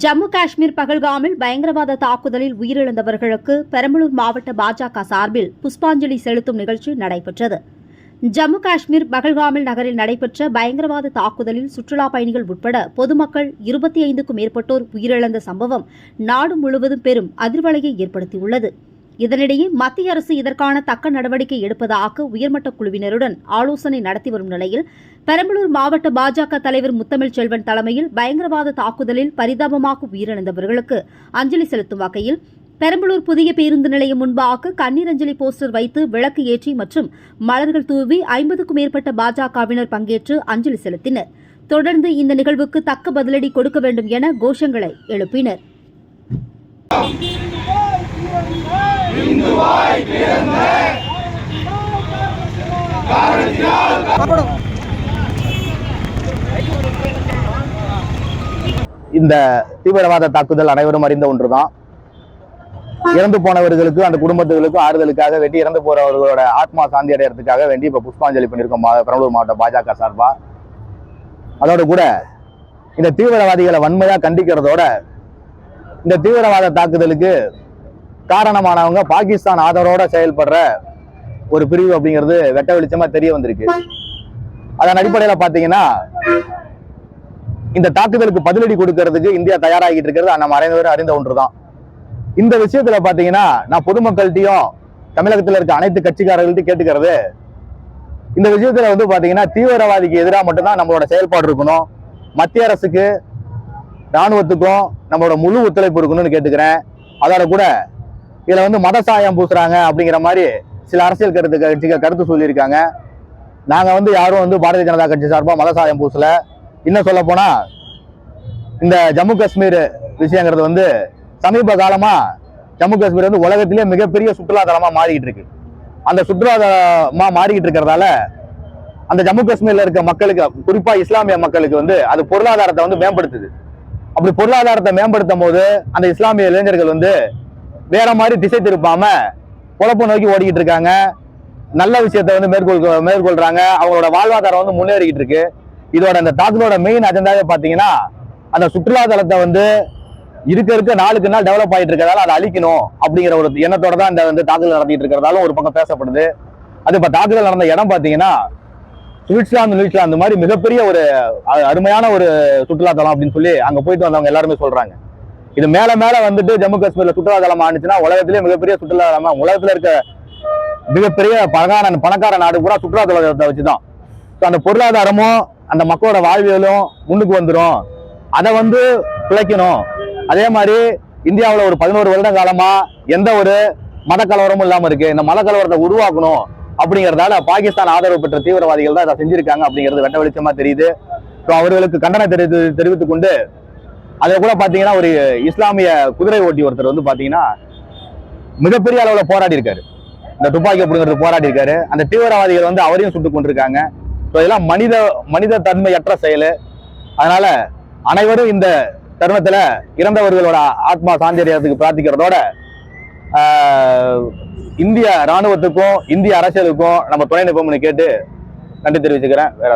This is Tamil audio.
ஜம்மு காஷ்மீர் பகல்காமில் பயங்கரவாத தாக்குதலில் உயிரிழந்தவர்களுக்கு பெரம்பலூர் மாவட்ட பாஜக சார்பில் புஷ்பாஞ்சலி செலுத்தும் நிகழ்ச்சி நடைபெற்றது. ஜம்மு காஷ்மீர் பகல்காமில் நகரில் நடைபெற்ற பயங்கரவாத தாக்குதலில் சுற்றுலா பயணிகள் உட்பட பொதுமக்கள் இருபத்தி ஐந்துக்கும் மேற்பட்டோர் உயிரிழந்த சம்பவம் நாடு முழுவதும் பெரும் அதிர்வலையை ஏற்படுத்தியுள்ளது. இதனிடையே மத்திய அரசு இதற்கான தக்க நடவடிக்கை எடுப்பதாக உயர்மட்ட குழுவினருடன் ஆலோசனை நடத்தி வரும் நிலையில் பெரம்பலூர் மாவட்ட பாஜக தலைவர் முத்தமிழ் செல்வன் தலைமையில் பயங்கரவாத தாக்குதலில் பரிதாபமாக உயிரிழந்தவர்களுக்கு அஞ்சலி செலுத்தும் வகையில் பெரம்பலூர் புதிய பேருந்து நிலையம் முன்பாக கண்ணீர் அஞ்சலி போஸ்டர் வைத்து விளக்கு ஏற்றி மற்றும் மலர்கள் தூவி ஐம்பதுக்கும் மேற்பட்ட பாஜகவினர் பங்கேற்று அஞ்சலி செலுத்தினர். தொடர்ந்து இந்த நிகழ்வுக்கு தக்க பதிலடி கொடுக்க வேண்டும் என கோஷங்களை எழுப்பினர். இந்த தீவிரவாத தாக்குதல் அனைவரும் அறிந்த ஒன்றுதான். இறந்து போனவர்களுக்கு அந்த குடும்பத்துகளுக்கு ஆறுதலுக்காக வேண்டி இறந்து போறவர்களோட ஆத்மா சாந்தி அடையறதுக்காக வேண்டி இப்ப புஷ்பாஞ்சலி பண்ணியிருக்கோம் மா- பெரம்பலூர் மாவட்ட பாஜக சார்பா. அதோட கூட இந்த தீவிரவாதிகளை வன்மையா கண்டிக்கிறதோட இந்த தீவிரவாத தாக்குதலுக்கு காரணமானவங்க பாகிஸ்தான் ஆதரவோட செயல்படுற ஒரு பிரிவு அப்படிங்கிறது வெட்ட வெளிச்சமா தெரிய வந்திருக்கு. அதன் அடிப்படையில பாத்தீங்கன்னா இந்த தாக்குதலுக்கு பதிலடி கொடுக்கறதுக்கு இந்தியா தயாராகிட்டு இருக்கிறது நம்ம அனைவரும் அறிந்த ஒன்றுதான். இந்த விஷயத்துல பாத்தீங்கன்னா நான் பொதுமக்கள்கிட்டயும் தமிழகத்துல இருக்க அனைத்து கட்சிக்காரர்கள்ட்டையும் கேட்டுக்கிறது இந்த விஷயத்துல வந்து பாத்தீங்கன்னா தீவிரவாதிக்கு எதிராக மட்டும்தான் நம்மளோட செயல்பாடு இருக்கணும். மத்திய அரசுக்கு ராணுவத்துக்கும் நம்மளோட முழு ஒத்துழைப்பு இருக்கணும்னு கேட்டுக்கிறேன். அதோட கூட இதில் வந்து மத சாயம் பூசுகிறாங்க அப்படிங்கிற மாதிரி சில அரசியல் கருத்து கட்சிகள் கருத்து சொல்லியிருக்காங்க. நாங்கள் வந்து யாரும் வந்து பாரதிய ஜனதா கட்சி சார்பாக மத சாயம் பூசலை. இன்னும் சொல்ல போனால் இந்த ஜம்மு காஷ்மீர் விஷயங்கிறது வந்து சமீப காலமாக ஜம்மு காஷ்மீர் வந்து உலகத்திலே மிகப்பெரிய சுற்றுலாத்தலமாக மாறிக்கிட்டு இருக்கு. அந்த சுற்றுலாதலமாக மாறிக்கிட்டு இருக்கிறதால அந்த ஜம்மு காஷ்மீரில் இருக்க மக்களுக்கு குறிப்பாக இஸ்லாமிய மக்களுக்கு வந்து அது பொருளாதாரத்தை வந்து மேம்படுத்துது. அப்படி பொருளாதாரத்தை மேம்படுத்தும் போது அந்த இஸ்லாமிய இளைஞர்கள் வந்து வேற மாதிரி திசை திருப்பாம குழப்பம் நோக்கி ஓடிக்கிட்டு இருக்காங்க. நல்ல விஷயத்தை வந்து மேற்கொள் மேற்கொள்றாங்க. அவங்களோட வாழ்வாதாரம் வந்து முன்னேறிக்கிட்டு இருக்கு. இதோட அந்த தாக்குதலோட மெயின் அஜெண்டாவே பாத்தீங்கன்னா அந்த சுற்றுலாத்தலத்தை வந்து இருக்க இருக்க நாளுக்கு நாள் டெவலப் ஆகிட்டு இருக்கிறதால அதை அழிக்கணும் அப்படிங்கிற ஒரு எண்ணத்தோட தான் இந்த வந்து தாக்குதல் நடத்திட்டு இருக்கிறதாலும் ஒரு பக்கம் பேசப்படுது. அது இப்ப தாக்குதல் நடந்த இடம் பாத்தீங்கன்னா சுவிட்சர்லாந்து நியூசிலாந்து மாதிரி மிகப்பெரிய ஒரு அ- அருமையான ஒரு சுற்றுலாத்தலம் அப்படின்னு சொல்லி அங்க போயிட்டு வந்தவங்க எல்லாருமே சொல்றாங்க. இது மேல மேல வந்துட்டு ஜம்மு காஷ்மீர்ல சுற்றுலாதலம் ஆனிச்சுன்னா உலகத்திலேயே மிகப்பெரிய சுற்றுலாதலமா உலகத்துல இருக்க மிகப்பெரிய பணக்கார பணக்கார நாடு பூரா சுற்றுலாத்தலத்தை வச்சுதான். ஸோ அந்த பொருளாதாரமும் அந்த மக்களோட வாழ்வியலும் முன்னுக்கு வந்துடும் அதை வந்து பிழைக்கணும். அதே மாதிரி இந்தியாவில் ஒரு பதினோரு வருட காலமா எந்த ஒரு மத கலவரமும் இல்லாம இருக்கு. இந்த மத கலவரத்தை உருவாக்கணும் அப்படிங்கறதால பாகிஸ்தான் ஆதரவு பெற்ற தீவிரவாதிகள் தான் இதை செஞ்சிருக்காங்க அப்படிங்கிறது வெட்ட வெளிச்சமா தெரியுது. ஸோ அவர்களுக்கு கண்டனம் தெரிவித்து தெரிவித்துக் கொண்டு அதில் கூட பாத்தீங்கன்னா ஒரு இஸ்லாமிய குதிரை ஓட்டி ஒருத்தர் வந்து பாத்தீங்கன்னா மிகப்பெரிய அளவுல போராடி இருக்காரு. இந்த துப்பாக்கி அப்படிங்கிறது போராடி இருக்காரு. அந்த தீவிரவாதிகள் வந்து அவரையும் சுட்டுக் கொண்டிருக்காங்க ஸோ இதெல்லாம் மனித மனித தன்மையற்ற செயல். அதனால அனைவரும் இந்த தருணத்தில் இறந்தவர்களோட ஆத்மா சாந்தியத்துக்கு பிரார்த்திக்கிறதோட ஆஹ், இந்திய ராணுவத்துக்கும் இந்திய அரசியலுக்கும் நம்ம துணை நிற்போம்னு கேட்டு நன்றி தெரிவிச்சுக்கிறேன். வேற